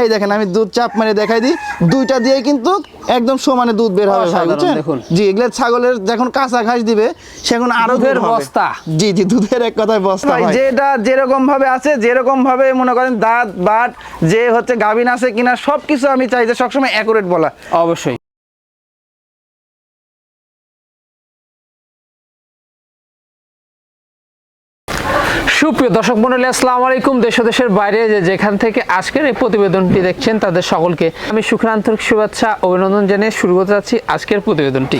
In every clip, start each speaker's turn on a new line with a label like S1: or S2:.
S1: এই দেখেন আমি দুধ চাপ মেরে দেখাই দিই। দুইটা দিয়ে কিন্তু একদম সমানে দুধ বের হবে ভাই বুঝছেন? জি এগুলো ছাগলের যখন কাঁচা ঘাস দিবে সেগুন আরও
S2: দুধের
S1: দুধ
S2: বস্তা।
S1: জি জি দুধের এক কথায় বস্তা
S3: যেটা যেরকম ভাবে আছে যেরকম ভাবে মনে করেন দাঁত বাট যে হচ্ছে গাভিন আছে কিনা সবকিছু আমি চাই যে সবসময় অ্যাকুরেট বলা।
S2: অবশ্যই। সুপ্রিয় দর্শক মন্ডলী, আসসালামু আলাইকুম। দেশ দেশের বাইরে যে যেখান থেকে আজকের এই প্রতিবেদনটি দেখছেন, তাদের সকলকে আমি সুখান্তরিক শুভেচ্ছা, অভিনন্দন জানিয়ে শুরু করতে যাচ্ছি আজকের প্রতিবেদনটি।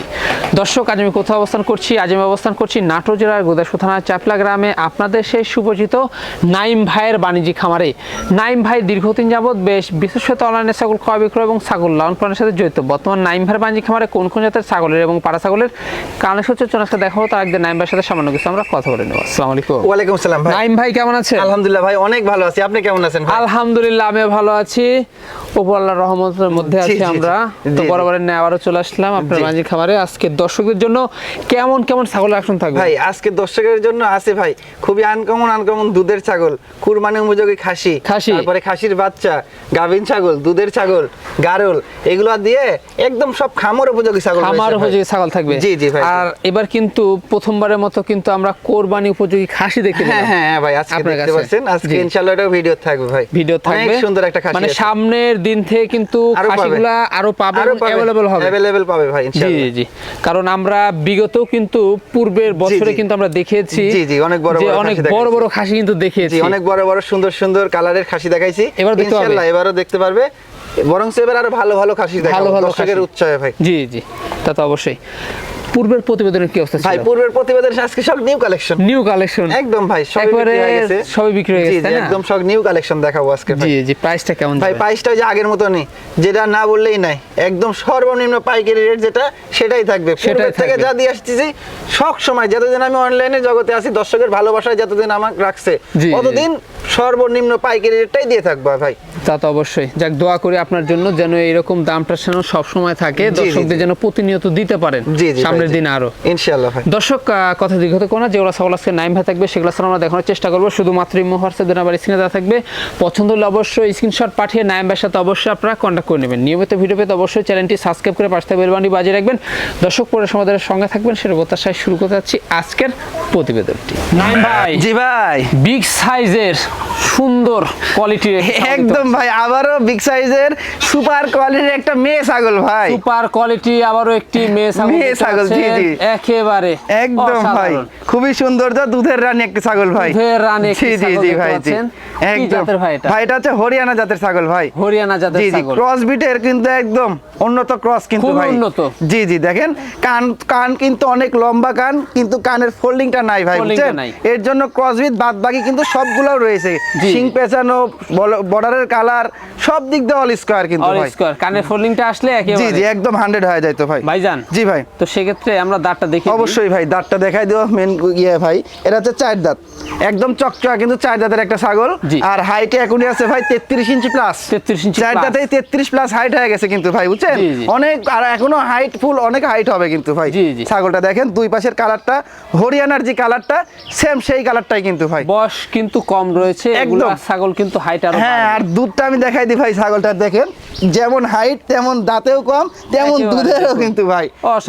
S2: দর্শক, আজ আমি কোথাও অবস্থান করছি? আজ আমি অবস্থান করছি নাটোর জেলার গোদাসপুর থানার চাপলা গ্রামে। আপনাদের সেই সুপরিচিত নাইম ভাইয়ের বাণিজ্যিক খামারে। নাইম ভাই দীর্ঘদিন যাবৎ বেশ বিশেষত অনলাইনে ছাগল ক্রয় বিক্রয় এবং ছাগল লালন পালনের সাথে জড়িত। বর্তমান নাইম ভাইয়ের বাণিজ্যিক খামারে কোন কোন জাতের ছাগলের এবং পাড়া ছাগলের সূত্রে চনাকে দেখাবো। তার একদিন নাইম ভাইয়ের সাথে সামান্য কিছু আমরা কথা বলে নেব। আসসালামু আলাইকুম।
S3: ওয়ালাইকুম আসসালাম ভাই।
S2: নাইম ভাই কেমন আছেন
S3: আলহামদুলিল্লাহ ভাই অনেক ভালো আছি। আপনি কেমন আছেন ভাই?
S2: আলহামদুলিল্লাহ আমি ভালো আছি। উপর আল্লাহর রহমতের মধ্যে আছি। আমরা। তো। বরাবরের ন্যায় আবারও চলে আসলাম আপনার খামারে। আজকে দর্শকদের জন্য কেমন কেমন ছাগল আসন থাকবে?
S3: ভাই আজকে দর্শকের জন্য আছে ভাই খুবই আনকমন আনকমন দুধের ছাগল। কুরবানি উপযোগী খাসি।
S2: খাসি।
S3: তারপরে খাসির বাচ্চা গাভিন ছাগল দুধের ছাগল গারল। এগুলো দিয়ে একদম সব খামার উপযোগী ছাগল
S2: খামার উপযোগী ছাগল থাকবে।
S3: জি জি ভাই।
S2: আর এবার কিন্তু প্রথমবারের মতো কিন্তু আমরা কোরবানি উপযোগী খাসি দেখি
S3: হ্যাঁ হ্যাঁ হ্যাঁ ভাই আজকে দেখতে পাচ্ছেন। আজকে ইনশাআল্লাহ এটা ভিডিও থাকবে ভাই।
S2: ভিডিও থাকবে।
S3: অনেক সুন্দর একটা খাসি
S2: মানে সামনের দিন থেকে কিন্তু। খাসিগুলা আরও পাবে। অ্যাভেলেবল হবে।
S3: অ্যাভেলেবল পাবে ভাই ইনশাআল্লাহ
S2: জি কারণ আমরা বিগতও কিন্তু পূর্বের বছরে কিন্তু আমরা দেখিয়েছি
S3: জি, জি, অনেক বড় বড়
S2: অনেক
S3: খাসি
S2: বড় বড় খাসি কিন্তু
S3: জি
S2: দেখিয়েছি
S3: অনেক বড় বড় সুন্দর সুন্দর কালারের খাসি দেখাইছি। ইনশাআল্লাহ এবারও দেখতে পারবে। বরং এবার আরও ভালো ভালো খাসি দেখাবো
S2: ভালো ভালো
S3: দর্শকের। উৎসাহে ভাই।
S2: জি জি তা তো অবশ্যই। পূর্বের প্রতিবেদনের কি অবস্থা
S3: ভাই পূর্বের প্রতিবেদন আজকে সব নিউ কালেকশন
S2: নিউ কালেকশন
S3: একদম ভাই সবই
S2: একবারে
S3: বিক্রি হয়ে গেছে।
S2: সবই বিক্রি হয়ে গেছে না?
S3: একদম সব নিউ কালেকশন দেখাবো আজকে ভাই।
S2: জি জি প্রাইসটা কেমন
S3: ভাই প্রাইসটা যে আগের মতো নেই যেটা না বললেই নাই। একদম সর্বনিম্ন পাইকারি রেট যেটা সেটাই থাকবে। পূর্বের থেকে। যা দিয়ে আসতেছি সব সময় যতদিন আমি অনলাইনে জগতে আছি দর্শকের ভালোবাসায় যতদিন আমাকে রাখছে। ততদিন সর্বনিম্ন পাইকারি রেটটাই দিয়ে থাকব ভাই।
S2: তা তো অবশ্যই। যাক দোয়া করি আপনার জন্য যেন এরকম দামটা যেন সব সময় থাকে দর্শকদের। যেন প্রতিনিয়ত দিতে পারেন।
S3: জি জি
S2: সামনের দিন আরও।
S3: ইনশাআল্লাহ ভাই।
S2: দর্শক কথা দীর্ঘত কোনো যেগুলো সকল আজকে নাইম ভাই থাকবে সেগুলো আমরা দেখানোর চেষ্টা করব। শুধুমাত্র ইমো হোয়াটসঅ্যাপ নাম্বার স্ক্রিনে দেওয়া থাকবে। পছন্দ হলে অবশ্যই স্ক্রিনশট পাঠিয়ে নাইম ভাইয়ের সাথে অবশ্যই আপনারা কন্ট্যাক্ট করে নেবেন। নিয়মিত ভিডিও পেতে অবশ্যই চ্যানেলটি সাবস্ক্রাইব করে পাশে বেলবানি বাজিয়ে রাখবেন। দর্শক পরে সমাদের সঙ্গে থাকবেন সেটা প্রত্যাশায় শুরু করতে যাচ্ছি আজকের প্রতিবেদনটি। নাইম ভাই
S3: জি ভাই।
S2: বিগ সাইজের সুন্দর কোয়ালিটির
S3: একদম ভাই আবারও বিগ সাইজের সুপার কোয়ালিটির একটা মেয়ে ছাগল ভাই।
S2: সুপার কোয়ালিটি আবারও একটি মেয়ে ছাগল
S3: মেয়ে ছাগল, জি, জি।
S2: একেবারে
S3: একদম ভাই খুবই সুন্দর তো দুধের রানী একটা ছাগল ভাই।
S2: দুধের রানী একটি
S3: জি জি ভাই জি। একদম।
S2: ভাই এটা?
S3: ভাই এটা হচ্ছে হরিয়ানা জাতের ছাগল ভাই।
S2: হরিয়ানা জাতের
S3: ছাগল জি
S2: জি
S3: ক্রস বিটের কিন্তু একদম উন্নত ক্রস কিন্তু ভাই
S2: উন্নত।
S3: জি জি দেখেন কান কান কিন্তু অনেক লম্বা কান কিন্তু কানের ফোল্ডিংটা নাই ভাই বুঝছেন এর জন্য ক্রস উইথ বাদ বাকি কিন্তু সবগুলো রয়েছে। সিং পেঁচানো বর্ডারের কালার সব দিক দিয়ে অল স্কোয়ার কিন্তু
S2: অল স্কোয়ার কানের ফোল্ডিংটা আসলে একেবারে।
S3: জি জি একদম হান্ড্রেড হয়ে যায় তো ভাই।
S2: ভাইজান
S3: জি ভাই।
S2: তো সেক্ষেত্রে আমরা দাঁতটা দেখি
S3: অবশ্যই ভাই দাঁতটা দেখাই দিও মেন ইয়ে ভাই। এটা হচ্ছে চার দাঁত। একদম চকচকা কিন্তু চার দাঁতের একটা ছাগল। আর হাইটে এখনই আছে ভাই তেত্রিশ ইঞ্চি প্লাস
S2: 33 ইঞ্চি
S3: চার
S2: plus।
S3: দাঁতে তেত্রিশ প্লাস হাইট হয়ে গেছে কিন্তু ভাই বুঝছেন। অনেক আর এখনও হাইট ফুল অনেক হাইট হবে কিন্তু ভাই। ছাগলটা দেখেন দুই পাশের কালারটা হরিয়ানার যে কালারটা সেম সেই কালারটাই কিন্তু ভাই।
S2: বয়স কিন্তু কম রয়েছে এগুলো
S3: একদম।
S2: ছাগল কিন্তু হাইট আরও
S3: হ্যাঁ আর দুধটা আমি দেখাই দিই ভাই ছাগলটা দেখেন যেমন হাইট তেমন দাঁতেও কম তেমন দুধেরও কিন্তু ভাই।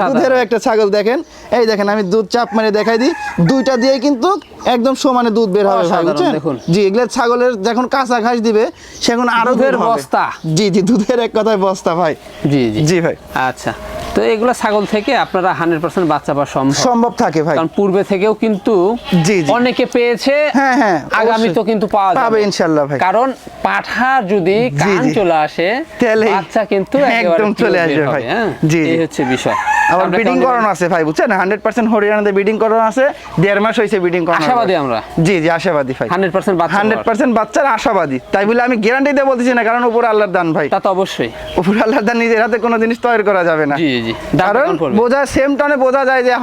S3: দুধেরও একটা ছাগল দেখেন। এই দেখেন আমি দুধ চাপ মেরে দেখাই দিই। দুইটা দিয়ে কিন্তু একদম সমানে দুধ বের হবে ভাই বুঝছেন? জি এগুলো ছাগলের যখন কাঁচা ঘাস দিবে সেখানে আরও
S2: দুধের
S3: দুধ
S2: বস্তা।
S3: জি জি দুধের এক কথায় বস্তা ভাই।
S2: জি জি।
S3: জি ভাই।
S2: আচ্ছা। তো এগুলো ছাগল থেকে আপনারা হান্ড্রেড পার্সেন্ট বাচ্চা পাওয়া সম্ভব
S3: সম্ভব থাকে ভাই
S2: কারণ পূর্বে থেকেও কিন্তু। অনেকে পেয়েছে
S3: হ্যাঁ, হ্যাঁ,
S2: আগামী তো কিন্তু পাওয়া যাবে
S3: ইনশাআল্লাহ ইনশাল্লাহ ভাই।
S2: কারণ পাঠা যদি কান চলে আসে
S3: তাহলে
S2: বাচ্চা কিন্তু
S3: একদম চলে আসবে ভাই।
S2: হ্যাঁ?
S3: জি,
S2: এই
S3: জি।
S2: হচ্ছে বিষয়
S3: আবার বিডিং করানো আছে ভাই বুঝছেন? হান্ড্রেড পার্সেন্ট হরিয়ানাতে বিডিং করানো আছে দেড় মাস হয়েছে বিডিং করানো।
S2: আশাবাদী আমরা।
S3: জি জি আশাবাদী ভাই।
S2: 100% বাচ্চা
S3: হান্ড্রেড পার্সেন্ট বাচ্চার আশাবাদী। তাই বলে আমি গ্যারান্টি দিয়ে বলতেছি না কারণ উপরে আল্লাহর দান ভাই।
S2: তা তো অবশ্যই।
S3: উপরে আল্লাহর দান নিজের হাতে কোনো জিনিস তৈরি করা যাবে না।
S2: জি জি
S3: কারণ বোঝা সেম টনে বোঝা যায় যে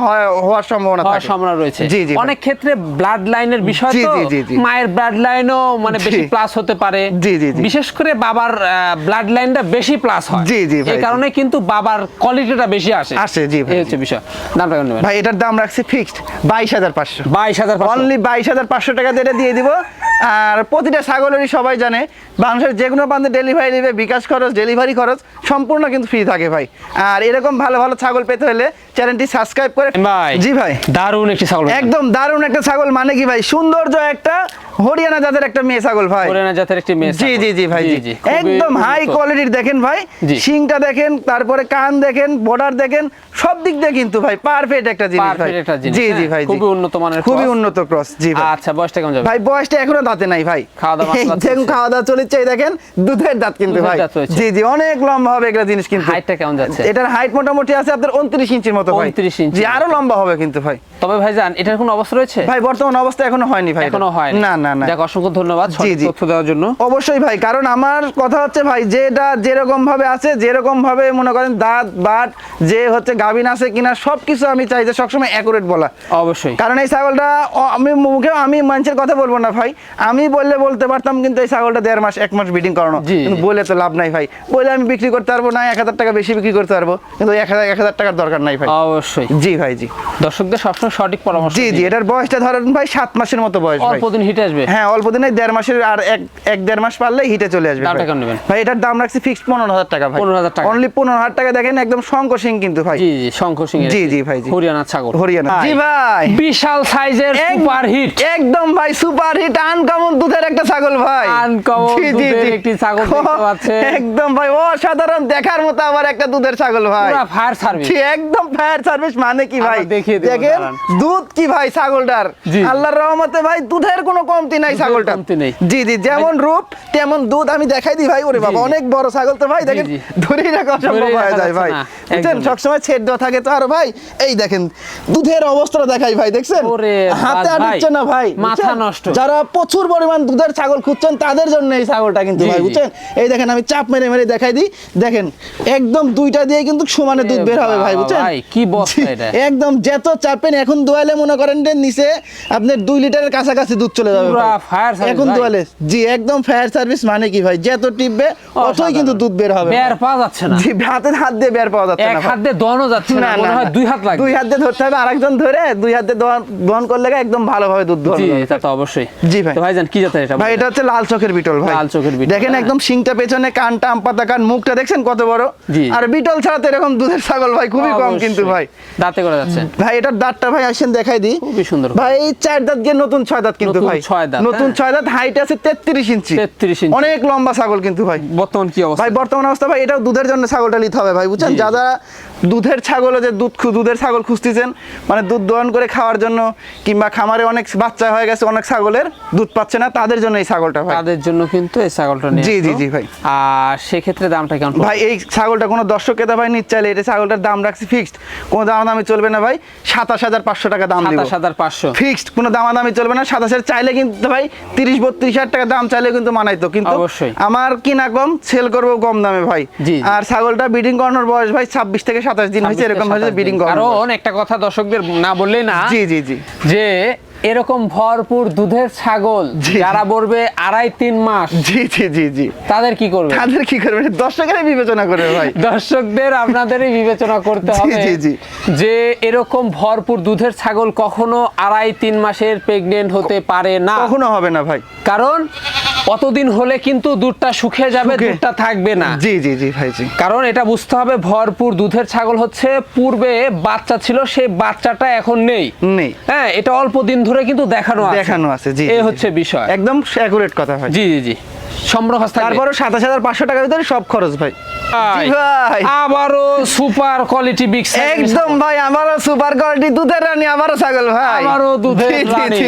S3: হওয়ার সম্ভাবনা
S2: হওয়ার সম্ভাবনা রয়েছে।
S3: জি জি
S2: অনেক ক্ষেত্রে ব্লাড লাইনের বিষয় তো। মায়ের ব্লাড লাইনও মানে বেশি প্লাস হতে পারে।
S3: জি, জি।
S2: বিশেষ করে বাবার ব্লাড লাইনটা বেশি প্লাস হয়।
S3: জি, জি,
S2: এই কারণে কিন্তু বাবার কোয়ালিটিটা বেশি আসে
S3: আসছে জি ভাই
S2: এই হচ্ছে বিষয়। দামটা কেমন নেবেন।
S3: ভাই এটার দাম রাখছি ফিক্সড বাইশ হাজার পাঁচশো।
S2: বাইশ হাজার
S3: অনলি বাইশ হাজার পাঁচশো টাকা দিয়ে দিয়ে দিব। আর প্রতিটা ছাগলেরই সবাই জানে বাংলাদেশের যে কোনো প্রান্তে ডেলিভারি নেবে বিকাশ খরচ ডেলিভারি খরচ সম্পূর্ণ কিন্তু ফ্রি থাকে ভাই। আর এরকম ভালো ভালো ছাগল পেতে হলে চ্যানেলটি সাবস্ক্রাইব করে
S2: ভাই
S3: জি ভাই।
S2: দারুণ একটি ছাগল।
S3: একদম দারুণ একটা ছাগল। মানে কি ভাই সৌন্দর্য একটা হরিয়ানা জাতের একটা মেয়ে ছাগল ভাই।
S2: হরিয়ানা জাতের একটি মেয়ে
S3: জি জি জি ভাই জি।
S2: খুবই
S3: একদম হাই কোয়ালিটির দেখেন ভাই। শিংটা দেখেন তারপরে কান দেখেন বর্ডার দেখেন সব দিক দিয়ে কিন্তু ভাই পারফেক্ট একটা জিনিস ভাই।
S2: Perfect একটা জিনিস,
S3: জি জি
S2: হ্যাঁ,
S3: ভাই
S2: খুবই উন্নত মানের
S3: খুবই উন্নত ক্রস জি ভাই।
S2: আচ্ছা বয়সটা কেমন যাবে?
S3: ভাই বয়সটা এখনও দাঁতে নাই ভাই।
S2: খাওয়া দাওয়া
S3: দেখুন খাওয়া দাওয়া চলেছে এই দেখেন দুধের দাঁত কিন্তু ভাই। জি জি অনেক লম্বা হবে এগুলো জিনিস কিন্তু।
S2: হাইটটা কেমন যাচ্ছে?
S3: এটার হাইট মোটামুটি আছে আপনার উনত্রিশ ইঞ্চির মতো ভাই।
S2: 29 ইঞ্চি।
S3: জি আরও লম্বা হবে কিন্তু ভাই।
S2: তবে ভাই জান এটার কোনো অবস্থা রয়েছে?
S3: ভাই বর্তমান অবস্থা এখনও হয়নি ভাই।
S2: এখনও হয়
S3: না। না না।
S2: যাক অসংখ্য ধন্যবাদ
S3: জি,
S2: সঠিক
S3: জি।
S2: তথ্য দেওয়ার জন্য।
S3: অবশ্যই ভাই কারণ আমার কথা হচ্ছে ভাই যেটা যেরকম ভাবে আছে যেরকম ভাবে মনে করেন দাঁত বাট যে হচ্ছে গাভিন আছে কিনা সবকিছু আমি চাই যে সবসময় অ্যাকুরেট বলা।
S2: অবশ্যই।
S3: কারণ এই ছাগলটা আমি মুখে আমি মানুষের কথা বলব না ভাই। আমি বললে বলতে পারতাম কিন্তু এই ছাগলটা দেড় মাস এক মাস ব্রিডিং করানো। কিন্তু বলে তো লাভ নাই ভাই। বলে আমি বিক্রি করতে পারব না এক হাজার টাকা বেশি বিক্রি করতে পারব। কিন্তু এক হাজার এক হাজার টাকার দরকার নাই ভাই।
S2: অবশ্যই।
S3: জি ভাই জি।
S2: দর্শকদের সবসময় সঠিক পরামর্শ
S3: জি জি এটার বয়সটা ধরেন ভাই সাত মাসের মতো বয়স ভাই।
S2: অল্প দিন হিটে আসবে।
S3: হ্যাঁ অল্প দিনে দেড় মাসের আর এক এক দেড় মাস পারলেই হিটে চলে আসবে।
S2: কেমন নেবেন?
S3: ভাই এটার দাম রাখছি ফিক্সড পনেরো হাজার টাকা ভাই।
S2: 15,000 টাকা।
S3: অনলি পনেরো হাজার টাকা দেখেন একদম শঙ্খ সিং কিন্তু ভাই।
S2: জি জি শঙ্খ সিং
S3: জি, জি, ভাই, জি।
S2: হরিয়ানা ছাগল।
S3: হরিয়ানা। জি ভাই।
S2: বিশাল সাইজের সুপার হিট।
S3: একদম ভাই সুপার হিট আনকমন দুধের একটা ছাগল ভাই। জি,
S2: দুধের। একটি ছাগল দেখতে পাচ্ছেন।
S3: একদম ভাই অসাধারণ দেখার মতো আবার একটা দুধের ছাগল ভাই।
S2: পুরো ফায়ার সার্ভিস
S3: একদম ফায়ার সার্ভিস মানে কি ভাই? দেখেন দুধ কি ভাই ছাগলটার? আল্লাহর রহমতে ভাই দুধের কোনো কমতি নাই ছাগলটা।
S2: কমতি নেই।
S3: জি জি যেমন রূপ তেমন দুধ আমি দেখাই দিই ভাই ওরে বাবা। অনেক বড় ছাগল তো ভাই দেখেন ধরেই রাখা অসম্ভব হয়ে যায় ভাই। বুঝছেন। সবসময় ছেদ দেওয়া থাকে তো আর ভাই। এই দেখেন দুধের অবস্থাটা দেখাই ভাই দেখছেন?
S2: ওরে
S3: হাতে আর দিচ্ছে না ভাই
S2: মাথা নষ্ট।
S3: যারা প্রচুর পরিমাণ দুধের ছাগল খুঁজছেন তাদের জন্য এই ছাগলটা কিন্তু ভাই বুঝছেন? এই দেখেন আমি চাপ মেরে মেরে দেখাই দিই। দেখেন একদম দুইটা দিয়ে কিন্তু সমানে দুধ বের হবে ভাই বুঝছেন?
S2: ভাই, কি বস্তা এটা?
S3: একদম যত চাপেন এখন দোয়ালে মনে করেন যে নিচে আপনার দুই লিটারের কাছাকাছি দুধ চলে যাবে
S2: পুরা
S3: ভাই। এখন
S2: ভাই।
S3: জি একদম ফায়ার সার্ভিস মানে কি ভাই? যত টিপবে অতই কিন্তু দুধ বের হবে
S2: বের পাওয়া যাচ্ছে না।
S3: জি হাতে হাত দিয়ে বের পাওয়া যাচ্ছে না ভাই।
S2: হাত দিয়ে দনও যাচ্ছে না মনে হয় দুই হাত লাগবে
S3: দুই হাত দিয়ে ধরতে হবে আরেকজন ধরে দুই হাত দিয়ে দহন দহন করলে একদম ভালোভাবে দুধ দহন
S2: জি এটা তো অবশ্যই।
S3: জি ভাই।
S2: তো ভাইজান কি জাতের এটা
S3: ভাই এটা হচ্ছে লাল চোখের বিটল ভাই।
S2: লাল চোখের বিটল,
S3: দেখেন
S2: হ্যাঁ।
S3: একদম শিংটা পেছনে কানটা আম পাতা কান মুখটা দেখছেন কত বড়? আর বিটল ছাড়া তো এরকম দুধের ছাগল ভাই খুবই কম কিন্তু ভাই।
S2: দাঁতে করে যাচ্ছে।
S3: ভাই এটার দাঁতটা ভাই আসেন দেখাই দিই।
S2: খুবই সুন্দর।
S3: ভাই এই চার দাঁত গিয়ে নতুন ছয় দাঁত কিন্তু ভাই।
S2: ছয় দাঁত,
S3: নতুন। ছয় দাঁত হাইট আছে তেত্রিশ ইঞ্চি
S2: 33 ইঞ্চি।
S3: অনেক লম্বা ছাগল কিন্তু ভাই
S2: বর্তমান কি অবস্থা
S3: ভাই বর্তমান অবস্থা ভাই এটাও দুধের জন্য ছাগলটা নিতে হবে ভাই বুঝছেন। যারা দুধের ছাগল যে দুধ দুধের ছাগল খুঁজতেছেন মানে দুধ দোহন করে খাওয়ার জন্য কিংবা খামারে অনেক বাচ্চা হয়ে গেছে অনেক ছাগলের দুধ পাচ্ছে না তাদের জন্য এই ছাগলটা ভাই।
S2: তাদের জন্য কিন্তু এই ছাগলটা
S3: জি, জি, জি, ভাই।
S2: আর সেক্ষেত্রে দামটা কেমন
S3: ভাই এই ছাগলটা কোনো দর্শক ক্রেতা ভাই নিতে চাইলে এটা ছাগলটার দাম রাখছি ফিক্সড কোনো দামাদামি চলবে না ভাই সাতাশ হাজার পাঁচশো টাকা দাম
S2: সাতাশ হাজার পাঁচশো।
S3: ফিক্সড কোনো দামাদামি চলবে না সাতাশের চাইলে কিন্তু ভাই তিরিশ বত্রিশ হাজার টাকা দাম চাইলে কিন্তু মানাইতো। কিন্তু
S2: অবশ্যই।
S3: আমার কিনা কম সেল করব কম দামে ভাই। আর ছাগলটা ব্রিডিং করানোর বয়স ভাই ছাব্বিশ থেকে সাতাশ দিন হয়েছে এরকম হয়েছে ব্রিডিং
S2: কারণ একটা কথা দর্শকদের না বললেই না
S3: জি জি জি।
S2: যে এরকম ভরপুর দুধের ছাগল যারা বলবে আড়াই তিন মাস।
S3: জি জি জি জি।
S2: তাদের কি করবে?
S3: তাদের কি করবে? দর্শকের বিবেচনা করবে ভাই।
S2: দর্শকদের আপনাদেরই বিবেচনা করতে হবে
S3: জি, জি।
S2: যে এরকম ভরপুর দুধের ছাগল কখনো আড়াই তিন মাসের প্রেগনেন্ট হতে পারে না।
S3: কখনো হবে না ভাই।
S2: কারণ অতদিন হলে কিন্তু দুধটা শুকিয়ে যাবে দুধটা থাকবে না।
S3: জি জি জি ভাই জি।
S2: কারণ এটা বুঝতে হবে ভরপুর দুধের ছাগল হচ্ছে পূর্বে বাচ্চা ছিল সেই বাচ্চাটা এখন নেই।
S3: নেই।
S2: হ্যাঁ এটা অল্প দিন ধরে কিন্তু দেখানো আছে।
S3: দেখানো আছে জি এ
S2: হচ্ছে বিষয়।
S3: একদম অ্যাকুরেট কথা হয়।
S2: জি জি জি।
S3: তারপরও সাতাশ হাজার পাঁচশো টাকার ভিতরে সব খরচ ভাই। ভাই
S2: আবারও সুপার কোয়ালিটি বিগ
S3: একদম ভাই আমারও সুপার কোয়ালিটি দুধের রানী আমারও ছাগল ভাই।
S2: আমারও দুধের রানী।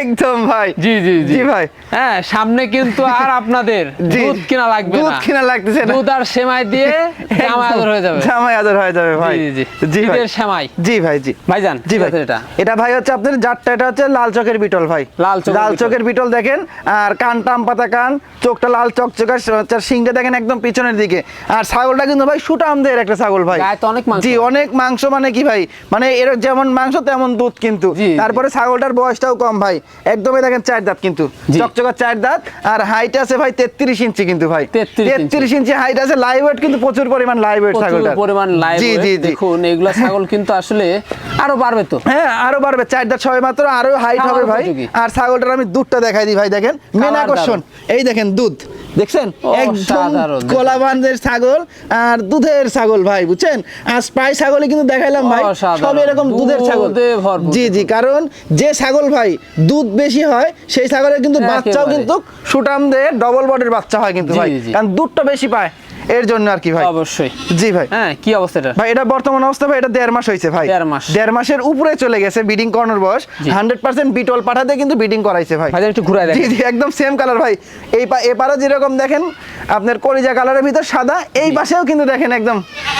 S3: একদম ভাই।
S2: জি জি জি।
S3: ভাই।
S2: হ্যাঁ সামনে কিন্তু আর আপনাদের দুধ কিনা লাগবে
S3: দুধ কিনা লাগতেছে না।
S2: দুধ আর সেমাই দিয়ে জামা আদর হয়ে যাবে।
S3: জামাই আদর হয়ে যাবে ভাই।
S2: জি জি
S3: জি। ভাই।
S2: সেমাই।
S3: জি ভাই জি।
S2: ভাইজান
S3: জি ভাই।
S2: এটা?
S3: এটা ভাই হচ্ছে আপনার জাতটা এটা হচ্ছে লাল চকের বিটল ভাই।
S2: লাল। চকের বিটল।
S3: দেখেন। আর কান টাম পাতা কান চোখটা লাল চকচকা তার শিংটা দেখেন একদম পিছনের দিকে। আর ছাগলটা কিন্তু ভাই সুটামদের একটা ছাগল ভাই। জি অনেক মাংস মানে কি ভাই? মানে এর যেমন মাংস তেমন দুধ কিন্তু। তারপরে ছাগলটার বয়সটাও কম ভাই। একদমই দেখেন চার দাঁত কিন্তু। চকচকা চার দাঁত। আর হাইট আছে ভাই তেত্রিশ ইঞ্চি কিন্তু ভাই। তেত্রিশ ইঞ্চি। হাইট আছে। লাইভ ওয়েট কিন্তু প্রচুর পরিমাণ লাইভ ওয়েট
S2: প্রচুর
S3: ছাগলটা
S2: পরিমাণ লাইভ
S3: জি জি
S2: দেখুন এগুলা ছাগল কিন্তু আসলে আরও বাড়বে তো।
S3: হ্যাঁ আরও বাড়বে। চার দাঁত ছয় মাত্র আরও হাইট হবে ভাই। আর ছাগলটার আমি দুধটা দেখাই দিই ভাই দেখেন। মেন আকর্ষণ। এই দেখেন দুধ? দেখছেন? একদম
S2: কলাবানদের দেখুন।
S3: ছাগল আর দুধের ছাগল ভাই বুঝছেন? আর স্পাই ছাগলই কিন্তু দেখাইলাম ভাই। সব এরকম দুধের ছাগল। জি জি কারণ যে ছাগল ভাই দুধ বেশি হয় সেই ছাগলের কিন্তু বাচ্চাও কিন্তু সুটাম দিয়ে ডবল বডির বাচ্চা হয় কিন্তু ভাই কারণ দুধটা বেশি পায়। এর জন্য আর কি ভাই?
S2: অবশ্যই।
S3: জি ভাই।
S2: হ্যাঁ কি অবস্থা এটা?
S3: ভাই এটা বর্তমান অবস্থা ভাই এটা দেড় মাস হয়েছে ভাই।
S2: দেড় মাস।
S3: দেড় মাসের উপরে চলে গেছে বিডিং করানোর বয়স। হান্ড্রেড পার্সেন্ট বিটল পাঠাতে কিন্তু বিডিং করাইছে ভাই।
S2: ভাই একটু ঘুরাই
S3: জি
S2: দেখেন।
S3: জি একদম সেম কালার ভাই। এই পা এপারে যেরকম দেখেন আপনার কলিজা কালারের ভিতর সাদা এই পাশেও কিন্তু দেখেন একদম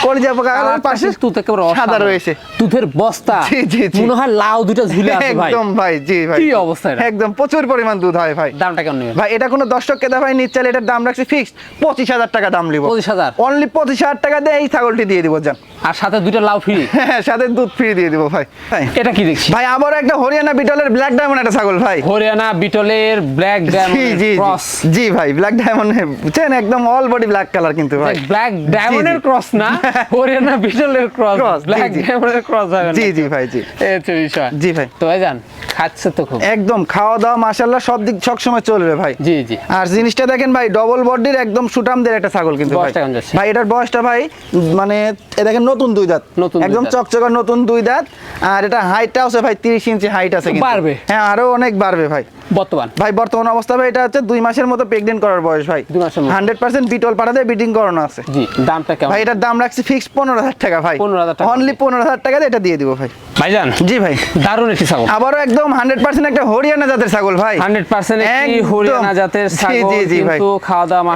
S3: কলিজা কালারের পাশে
S2: কিন্তু একেবারে
S3: সাদা রয়েছে।
S2: দুধের বস্তা।
S3: জি, জি, জি।
S2: মনে হয় লাউ দুটো ঝুলে আছে ভাই।
S3: একদম ভাই জি ভাই।
S2: কি অবস্থা এটা?
S3: একদম প্রচুর পরিমাণ দুধ হয় ভাই।
S2: দামটা কেমন
S3: ভাই এটা কোনো দর্শক কেদা ভাই নিচ্ছে এটার দাম রাখছি ফিক্সড পঁচিশ হাজার টাকা দাম নিব
S2: 25,000
S3: অনলি পঁচিশ হাজার টাকা দিয়ে এই ছাগলটি দিয়ে দিব যান।
S2: আর সাথে দুইটা লাউ ফ্রি
S3: হ্যাঁ সাথে দুধ ফ্রি দিয়ে দিব ভাই।
S2: এটা কি দেখছি?
S3: ভাই আবার একটা হরিয়ানা বিটলের ব্ল্যাক ডায়মন্ড একটা ছাগল ভাই।
S2: হরিয়ানা বিটলের ব্ল্যাক ডায়মন্ড ক্রস
S3: জি ভাই ব্ল্যাক ডায়মন্ড বুঝছেন একদম অল বডি ব্ল্যাক কালার কিন্তু ভাই।
S2: ব্ল্যাক ডায়মন্ডের ক্রস না হরিয়ানা বিটলের ক্রস ব্ল্যাক ডায়মন্ডের ক্রস হবে
S3: জি জি ভাই জি।
S2: এই বিষয়।
S3: জি ভাই।
S2: তো ভাই জান খাচ্ছে তো খুব।
S3: একদম খাওয়া দাওয়া মাশাল্লাহ সব দিক সব সময় চলবে ভাই।
S2: জি জি।
S3: আর জিনিসটা দেখেন ভাই ডবল বডির একদম সুটামদের একটা ছাগল কিন্তু ভাই? ভাই এটার বয়সটা ভাই মানে এ দেখেন নতুন দুই দাঁত
S2: নতুন
S3: একদম। চকচকা নতুন দুই দাঁত আর এটা হাইটটা আছে ভাই তিরিশ ইঞ্চি হাইট আছে কিন্তু।
S2: বাড়বে।
S3: হ্যাঁ আরও অনেক বাড়বে ভাই
S2: বর্তমান।
S3: ভাই বর্তমান অবস্থা ভাই এটা হচ্ছে দুই মাসের মতো প্রেগনেন্ট করার বয়স ভাই।
S2: দুই মাসের মতো।
S3: হান্ড্রেড পার্সেন্ট বিটল পাঠাতে বিটিং করানো আছে।
S2: জি দামটা কেমন?
S3: ভাই এটার দাম রাখছি ফিক্স পনেরো হাজার টাকা ভাই।
S2: 15,000 টাকা।
S3: অনলি পনেরো হাজার টাকা এটা দিয়ে দিব ভাই।
S2: ভাইজান
S3: জি ভাই।
S2: দারুণ একটি ছাগল।
S3: আবারও একদম হান্ড্রেড পার্সেন্ট একটা হরিয়ানা জাতের ছাগল ভাই।
S2: হান্ড্রেড পার্সেন্ট হরিয়ানা জাতের ছাগল
S3: জি, জি, ভাই।
S2: খাওয়া দাওয়া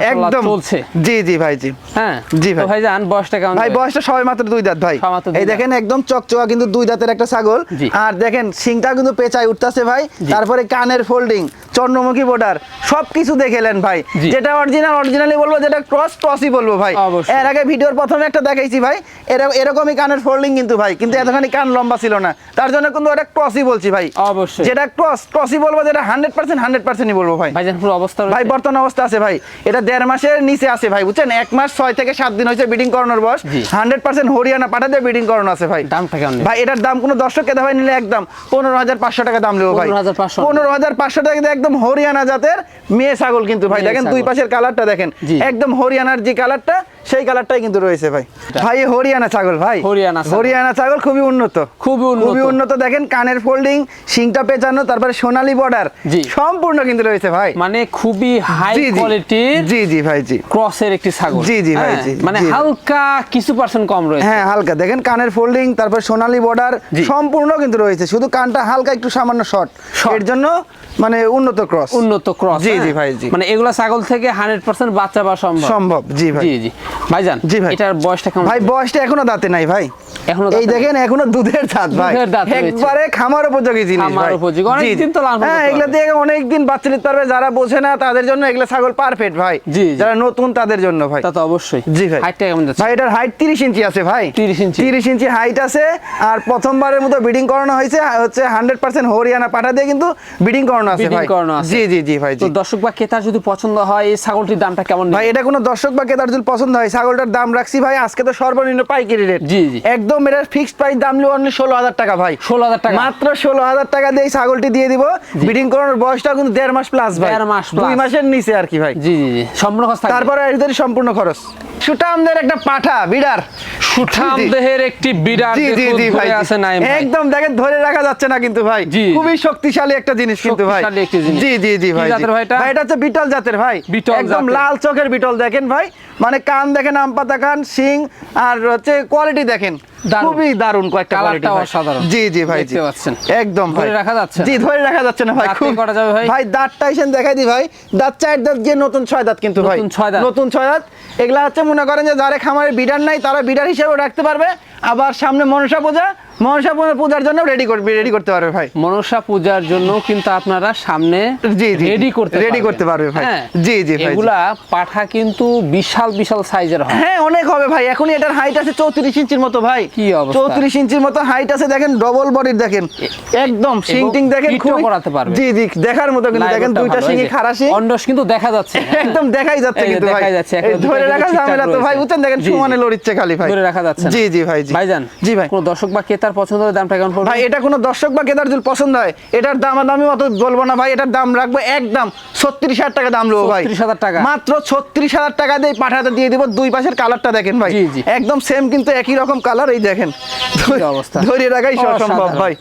S2: চলছে।
S3: জি জি ভাই জি।
S2: হ্যাঁ?
S3: জি ভাই।
S2: ভাইজান বয়সটা কেমন
S3: ভাই? বয়সটা সবাই মাত্র দুই দাঁত ভাই। এই দেখেন একদম চকচকা কিন্তু দুই দাঁতের একটা ছাগল। আর দেখেন সিংটা কিন্তু পেঁচায় উঠতেছে ভাই। তারপরে কানের ফোল্ডিং চন্দ্রমুখী বর্ডার সবকিছু দেখেলেন ভাই। যেটা অরিজিনাল অরিজিনালি বলব যেটা ক্রস ক্রসই বলব ভাই। এর আগে ভিডিওর প্রথমে একটা দেখাইছি ভাই এরকমই কানের ফোল্ডিং কিন্তু ভাই কিন্তু এতখানি কান লম্বা ছিল না। তার জন্য কিন্তু ওটা ক্রসই বলছি ভাই।
S2: অবশ্যই।
S3: যেটা ক্রস ক্রসই বলব যেটা হান্ড্রেড পার্সেন্ট হান্ড্রেড পার্সেন্টই বলব ভাই।
S2: ভাইজান পুরো অবস্থা
S3: ভাই বর্তমান অবস্থা আছে ভাই। এটা দেড় মাসের নিচে আছে ভাই বুঝছেন? এক মাস ছয় থেকে সাত দিন হয়েছে বিডিং করানোর বয়স। হান্ড্রেড পার্সেন্ট হরিয়ানা পাঠাতে বিডিং করানো আছে ভাই।
S2: দামটা কেমন নেবেন?
S3: ভাই এটার দাম কোনো দর্শক কেদা ভাই নিলে একদম পনেরো হাজার পাঁচশো টাকা দাম নেব ভাই।
S2: 15,500
S3: পনেরো হাজার পাঁচশো টাকা দিয়ে একদম হরিয়ানা জাতের মেয়ে ছাগল কিন্তু ভাই। দেখেন দুই পাশের কালারটা দেখেন। একদম হরিয়ানার যে কালারটা সেই কালারটাই কিন্তু রয়েছে ভাই। ভাই হরিয়ানা ছাগল ভাই।
S2: হরিয়ানা
S3: হরিয়ানা ছাগল খুবই উন্নত।
S2: খুবই উন্নত।
S3: খুবই উন্নত। দেখেন কানের ফোল্ডিং শিংটা পেঁচানো তারপরে সোনালী বর্ডার। সম্পূর্ণ কিন্তু রয়েছে ভাই।
S2: মানে খুবই হাই
S3: জি। জি জি ভাই জি।
S2: ক্রসের একটি ছাগল।
S3: জি, জি ভাই,
S2: হ্যাঁ,
S3: জি,
S2: মানে হালকা কিছু পার্সেন্ট কম রয়েছে।
S3: হ্যাঁ হালকা। দেখেন কানের ফোল্ডিং তারপর সোনালী বর্ডার সম্পূর্ণ কিন্তু রয়েছে। শুধু কানটা হালকা একটু সামান্য শর্ট এর জন্য মানে উন্নত ক্রস
S2: উন্নত ক্রস
S3: জি, জি ভাই, জি।
S2: মানে এগুলা ছাগল থেকে হান্ড্রেড পার্সেন্ট বাচ্চা পাওয়া সম্ভব।
S3: সম্ভব জি ভাই।
S2: জি জি। ভাইজান
S3: জি ভাই।
S2: এটার বয়সটা কেমন
S3: ভাই বয়সটা এখনও দাঁতে নাই ভাই
S2: এখনও
S3: এই দেখেন এখনও দুধের দাঁত ভাই।
S2: দুধের দাঁত রয়েছে।
S3: একবারে খামার উপযোগী জিনিস
S2: খামার উপযোগী। অনেক
S3: জি, জি।
S2: দিন তো লালন
S3: হ্যাঁ এগুলা দিয়ে অনেক দিন বাচ্চা নিতে পারবে যারা বোঝে না তাদের জন্য এগুলা ছাগল পারফেক্ট ভাই।
S2: জি, জি।
S3: যারা নতুন তাদের জন্য ভাই।
S2: তা তো অবশ্যই।
S3: জি ভাই।
S2: হাইটটা কেমন যাচ্ছে?
S3: ভাই এটার হাইট তিরিশ ইঞ্চি আছে ভাই।
S2: 30 ইঞ্চি।
S3: তিরিশ ইঞ্চি হাইট আছে আর প্রথমবারের মতো বিডিং করানো হয়েছে হচ্ছে হান্ড্রেড পার্সেন্ট হরিয়ানা পাঠা দিয়ে কিন্তু বিডিং করানো আছে ভাই। জি জি জি ভাই
S2: তো দর্শক বা ক্রেতার যদি পছন্দ হয় এই ছাগলটির দামটা কেমন
S3: ভাই এটা কোনো দর্শক বা ক্রেতার যদি পছন্দ হয় ছাগলটার দাম রাখছি ভাই আজকে তো সর্বনিম্ন পাইকারি রেট
S2: জি, জি।
S3: একদম এটার ফিক্সড প্রাইস দাম নিব অনলি ষোলো হাজার টাকা ভাই।
S2: 16,000 টাকা।
S3: মাত্র ষোলো হাজার টাকা দিয়ে ছাগলটি দিয়ে দিব। বিডিং করানোর বয়সটা কিন্তু দেড় মাস প্লাস ভাই।
S2: দেড় মাস
S3: দুই মাসের নিচে আর কি ভাই।
S2: জি জি জি। সম্পূর্ণ খরচ
S3: তারপরে এর ভিতরে সম্পূর্ণ খরচ। সুটামদের একটা পাঠা বিডার
S2: সুঠাম দেহের একটি বিরাট
S3: জি জি জি ভাই।
S2: আছে নাই
S3: একদম দেখেন ধরে রাখা যাচ্ছে না কিন্তু ভাই। খুবই শক্তিশালী একটা জিনিস কিন্তু ভাই। জি জি জি ভাই
S2: জাতের ভাই এটা?
S3: হচ্ছে বিটল জাতের ভাই।
S2: বিটল
S3: একদম লাল চোখের বিটল দেখেন ভাই। মানে কান দেখেন আম পাতা কান সিং আর হচ্ছে কোয়ালিটি দেখেন। খুবই দারুণ কয়েকটা কোয়ালিটি
S2: অসাধারণ।
S3: জি জি ভাই জি।
S2: পাচ্ছেন।
S3: একদম ভাই।
S2: ধরে রাখা যাচ্ছে
S3: জি ধরে রাখা যাচ্ছে না ভাই খুব
S2: কটা করা যাবে ভাই?
S3: ভাই দাঁতটা এসে দেখাই দি ভাই। দাঁত চার দাঁত গিয়ে নতুন ছয় দাঁত কিন্তু ভাই।
S2: নতুন ছয় দাঁত।
S3: নতুন ছয় দাঁত। এগুলা হচ্ছে মনে করেন যে যারা খামারে বিডার নাই তারা বিডার হিসেবে রাখতে পারবে। আবার সামনে মনসা পূজা মনসা পূজার জন্য রেডি করবে রেডি করতে পারবে ভাই।
S2: মনসা পূজার জন্য কিন্তু আপনারা সামনে
S3: জি, জি,
S2: রেডি করতে
S3: ready করতে পারবে ভাই।
S2: হ্যাঁ।
S3: জি, জি, ভাই,
S2: এগুলা পাঠা কিন্তু বিশাল বিশাল সাইজের হয়।
S3: হ্যাঁ অনেক হবে ভাই। এখনই এটার হাইট আছে চৌত্রিশ ইঞ্চির মতো ভাই।
S2: কি অবস্থা?
S3: চৌত্রিশ ইঞ্চির মতো হাইট আছে দেখেন ডবল বডির দেখেন। একদম সিং টিং দেখেন খুবই-
S2: করাতে পারবে।
S3: জি জি দেখার মতো কিন্তু দেখেন দুইটা সিংই
S2: যে,
S3: খারাসি
S2: অন্ডস কিন্তু দেখা যাচ্ছে।
S3: একদম দেখাই যাচ্ছে কিন্তু ভাই।
S2: দেখাই যাচ্ছে,
S3: ধরে রাখা ঝামেলা তো ভাই। বুঝছেন? দেখেন। সমানে লড়িচ্ছে খালি ভাই।
S2: ধরে রাখা যাচ্ছে
S3: জি জি ভাই জি।
S2: ভাইজান
S3: জি ভাই।
S2: কোন দর্শক বা ক্রেতার পছন্দ হলে দামটা কেমন পড়বে
S3: ভাই এটা কোনো দর্শক বা কেদার যদি পছন্দ হয় এটার দাম দামি অত বলব না ভাই এটার দাম রাখব একদম ছত্রিশ হাজার টাকা দাম নেব ভাই
S2: হাজার টাকা।
S3: মাত্র ছত্রিশ হাজার টাকা দিয়ে পাঠাতে দিয়ে দিব দুই পাশের কালারটা দেখেন ভাই। একদম সেম কিন্তু একই রকম কালার এই দেখেন
S2: অবস্থা?
S3: ধরে রাখাই সম্ভব ভাই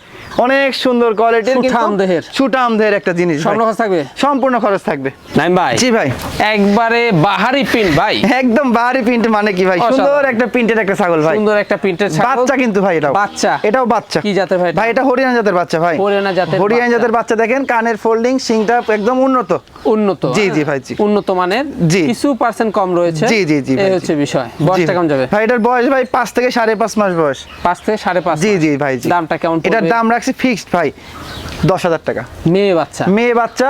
S3: অনেক সুন্দর কোয়ালিটির
S2: সুঠাম দেহের।
S3: সুটাম দেহের একটা জিনিস।
S2: স্বর্ণ খরচ থাকবে?
S3: সম্পূর্ণ খরচ থাকবে।
S2: নাইম ভাই
S3: জি ভাই।
S2: একবারে বাহারি প্রিন্ট ভাই।
S3: একদম বাহারি প্রিন্ট মানে কি ভাই? সুন্দর একটা প্রিন্টের একটা ছাগল ভাই।
S2: সুন্দর একটা প্রিন্টের
S3: বাচ্চা কিন্তু ভাই এটাও।
S2: বাচ্চা।
S3: এটাও বাচ্চা।
S2: কি জাতের ভাই
S3: ভাই এটা হরিয়ানা জাতের বাচ্চা ভাই।
S2: হরিয়ানা জাতের
S3: হরিয়ানা জাতের বাচ্চা দেখেন কানের ফোল্ডিং সিংটা একদম উন্নত।
S2: উন্নত।
S3: জি? জি ভাই, জি।
S2: উন্নত মানের।
S3: জি।
S2: কিছু পার্সেন্ট কম রয়েছে।
S3: জি, জি, জি
S2: এই হচ্ছে বিষয়। বয়সটা কেমন যাবে?
S3: ভাই এটার বয়স ভাই পাঁচ থেকে সাড়ে পাঁচ মাস বয়স।
S2: পাঁচ থেকে সাড়ে পাঁচ
S3: জি জি ভাই জি।
S2: দামটা কেমন
S3: এটার দাম রাখছি ফিক্সড ভাই। দশ হাজার টাকা।
S2: মেয়ে বাচ্চা।
S3: মেয়ে বাচ্চা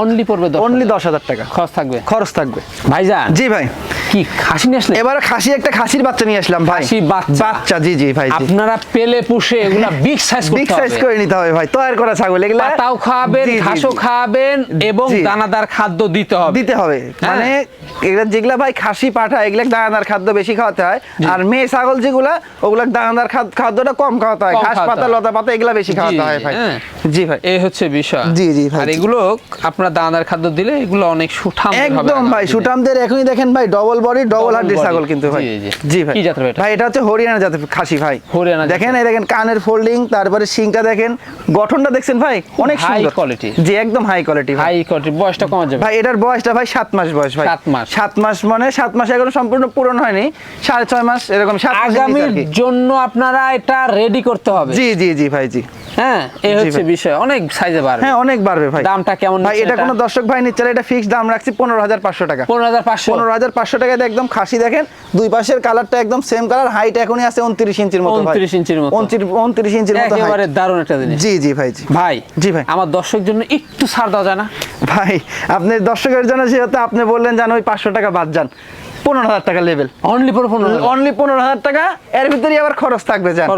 S2: অনলি পড়বে
S3: অনলি দশ হাজার টাকা।
S2: খরচ থাকবে?
S3: খরচ থাকবে।
S2: ভাইজান?
S3: জি ভাই।
S2: কি খাসি নিয়ে আসলে?
S3: এবারে খাসি একটা খাসির বাচ্চা নিয়ে আসলাম ভাই।
S2: খাসি বাচ্চা।
S3: বাচ্চা জি জি ভাই
S2: আপনারা পেলে পুষে এগুলা বিগ সাইজ
S3: বিগ সাইজ করে নিতে হবে ভাই তৈরি করা ছাগল এগুলা
S2: পাতাও ঘাসও এবং দানাদার খাদ্য দিতে হবে।
S3: দিতে হবে।
S2: হ্যাঁ।
S3: মানে এগুলা যেগুলা ভাই খাসি পাঠা এগুলা দানাদার খাদ্য বেশি খাওয়াতে হয়। আর মেয়ে ছাগল যেগুলা ওগুলা দানাদার খাদ্যটা কম খাওয়াতে হয়। ঘাস পাতা। লতা পাতা এগুলা বেশি খাওয়াতে হয় ভাই।
S2: হ্যাঁ।
S3: জি ভাই।
S2: এই হচ্ছে বিষয়।
S3: জি, জি, ভাই,
S2: আর এগুলো আপনার দানাদার খাদ্য দিলে এগুলো অনেক সুঠাম
S3: একদম ভাই
S2: দিনে।
S3: সুটামদের এখনই দেখেন ভাই ডবল বডি ডবল হার্ডের ছাগল কিন্তু ভাই।
S2: জি,
S3: ভাই।
S2: কি জাতের ভাই
S3: ভাই এটা হচ্ছে হরিয়ানা জাতের খাসি ভাই।
S2: হরিয়ানা
S3: দেখেন এই দেখেন কানের ফোল্ডিং তারপরে দেখেন। গঠনটা দেখছেন ভাই? অনেক সুন্দর।
S2: quality।
S3: জি একদম হাই কোয়ালিটি ভাই।
S2: হাই কোয়ালিটি বয়সটা কমা যাবে।
S3: ভাই এটার বয়সটা ভাই সাত মাস বয়স ভাই।
S2: সাত মাস।
S3: সাত মাস মানে সাত মাস এখনও সম্পূর্ণ পূরণ হয়নি। সাড়ে ছয় মাস এরকম সাত মাসের
S2: আগামীর জন্য আপনারা এটা রেডি করতে হবে।
S3: জি জি জি ভাই জি।
S2: হ্যাঁ এই হচ্ছে। বিষয় অনেক সাইজে বাড়বে।
S3: হ্যাঁ অনেক বাড়বে ভাই।
S2: দামটা কেমন
S3: ভাই এটা কোনো দর্শক ভাই নিচ্ছে এটা দাম রাখছি পনেরো হাজার পাঁচশো টাকা।
S2: পনেরো হাজার পাঁচশো?
S3: পনেরো হাজার পাঁচশো একদম খাসি দেখেন দুই পাশের কালারটা একদম সেম কালার হাইট এখনই আছে উনত্রিশ ইঞ্চির মতো
S2: 29 ইঞ্চির মতো।
S3: উনত্রিশ ইঞ্চির মতো
S2: একেবারে দারুণ একটা জিনিস।
S3: জি জি ভাই জি।
S2: ভাই
S3: জি ভাই।
S2: আমার দর্শক জন্য একটু ছাড় দেওয়া যায় না?
S3: ভাই আপনি দর্শকের জন্য যেহেতু আপনি বললেন জান ওই পাঁচশো টাকা বাদ যান পনেরো হাজার টাকা লেভেল
S2: অনলি পনেরো হাজার।
S3: অনলি পনেরো হাজার টাকা এর ভিতরে আবার খরচ থাকবে যান